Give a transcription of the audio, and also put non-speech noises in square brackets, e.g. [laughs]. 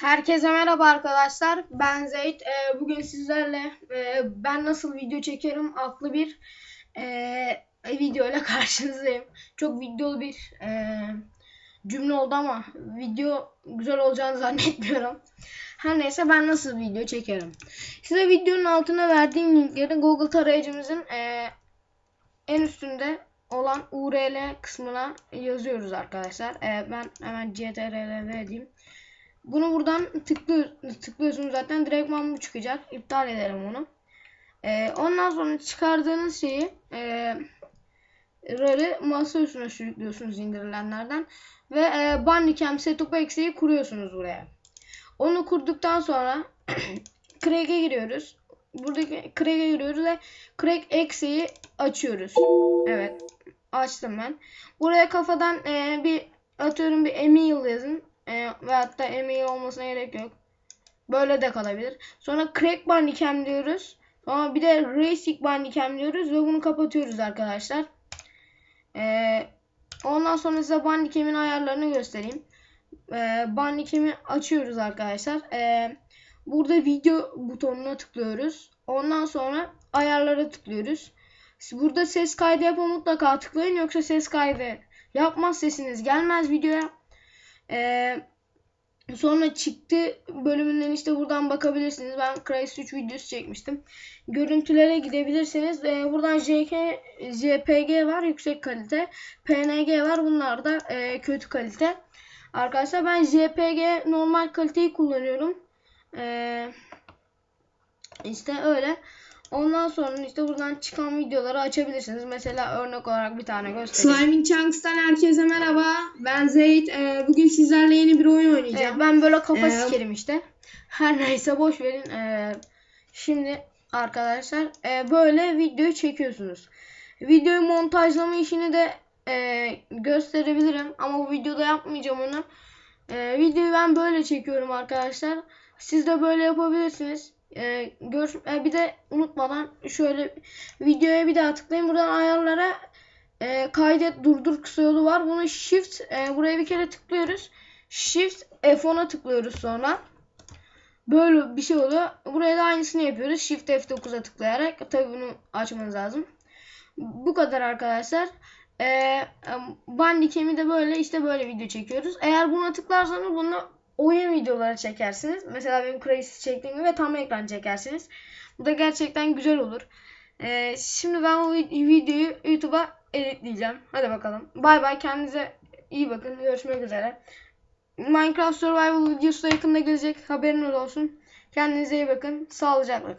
Herkese merhaba arkadaşlar. Ben Zeyt. Ee, bugün sizlerle e, ben nasıl video çekerim adlı bir e, video ile [laughs] karşınızdayım. Çok videolu bir e, cümle oldu ama video güzel olacağını zannetmiyorum. Her neyse ben nasıl video çekerim. Size videonun altına verdiğim linkleri Google tarayıcımızın e, en üstünde olan URL kısmına yazıyoruz arkadaşlar. E, ben hemen ctrl diyeyim. Bunu buradan tıklıyor, tıklıyorsunuz zaten direktman bu çıkacak. İptal edelim onu. Ee, ondan sonra çıkardığınız şeyi e, RAR'ı masa üstüne sürüklüyorsunuz indirilenlerden. Ve e, Bandicam Setup X'i kuruyorsunuz buraya. Onu kurduktan sonra [clears throat] Crack'e giriyoruz. Buradaki Crack'e giriyoruz ve Crack X'i açıyoruz. Evet. Açtım ben. Buraya kafadan e, bir atıyorum bir email yazın e, ve hatta email olmasına gerek yok. Böyle de kalabilir. Sonra crack bandicam diyoruz. Sonra bir de racing bandicam diyoruz ve bunu kapatıyoruz arkadaşlar. E, ondan sonra size bandicam'in ayarlarını göstereyim. E, bandicam'i açıyoruz arkadaşlar. E, burada video butonuna tıklıyoruz. Ondan sonra ayarlara tıklıyoruz. Burada ses kaydı yapma mutlaka tıklayın yoksa ses kaydı yapmaz sesiniz gelmez videoya. Ee, sonra çıktı bölümünden işte buradan bakabilirsiniz. Ben Crysis 3 videosu çekmiştim. Görüntülere gidebilirsiniz. Ee, buradan JK, JPG var yüksek kalite. PNG var bunlar da e, kötü kalite. Arkadaşlar ben JPG normal kaliteyi kullanıyorum. Ee, işte öyle. Ondan sonra işte buradan çıkan videoları açabilirsiniz. Mesela örnek olarak bir tane göstereyim. Sliming Chunks'tan herkese merhaba. Ben Zeyt. Ee, bugün sizlerle yeni bir oyun oynayacağım. Evet, ben böyle kafa Ee, sikerim işte. Her neyse boş verin. Ee, şimdi arkadaşlar e, böyle video çekiyorsunuz. Videoyu montajlama işini de e, gösterebilirim ama bu videoda yapmayacağım onu. E, videoyu ben böyle çekiyorum arkadaşlar. Siz de böyle yapabilirsiniz. E, gör, e, bir de unutmadan şöyle videoya bir daha tıklayın. Buradan ayarlara e, kaydet durdur kısa yolu var. Bunu shift e, buraya bir kere tıklıyoruz. Shift F10'a tıklıyoruz sonra. Böyle bir şey oluyor. Buraya da aynısını yapıyoruz. Shift F9'a tıklayarak. Tabi bunu açmanız lazım. Bu kadar arkadaşlar. Ee, Bandicam'i de böyle işte böyle video çekiyoruz. Eğer buna tıklarsanız bunu oyun videoları çekersiniz. Mesela benim Crysis çektiğim gibi tam ekran çekersiniz. Bu da gerçekten güzel olur. Ee, şimdi ben bu videoyu YouTube'a editleyeceğim. Hadi bakalım. Bay bay kendinize iyi bakın. Görüşmek üzere. Minecraft Survival videosu da yakında gelecek. Haberiniz olsun. Kendinize iyi bakın. Sağlıcakla kalın.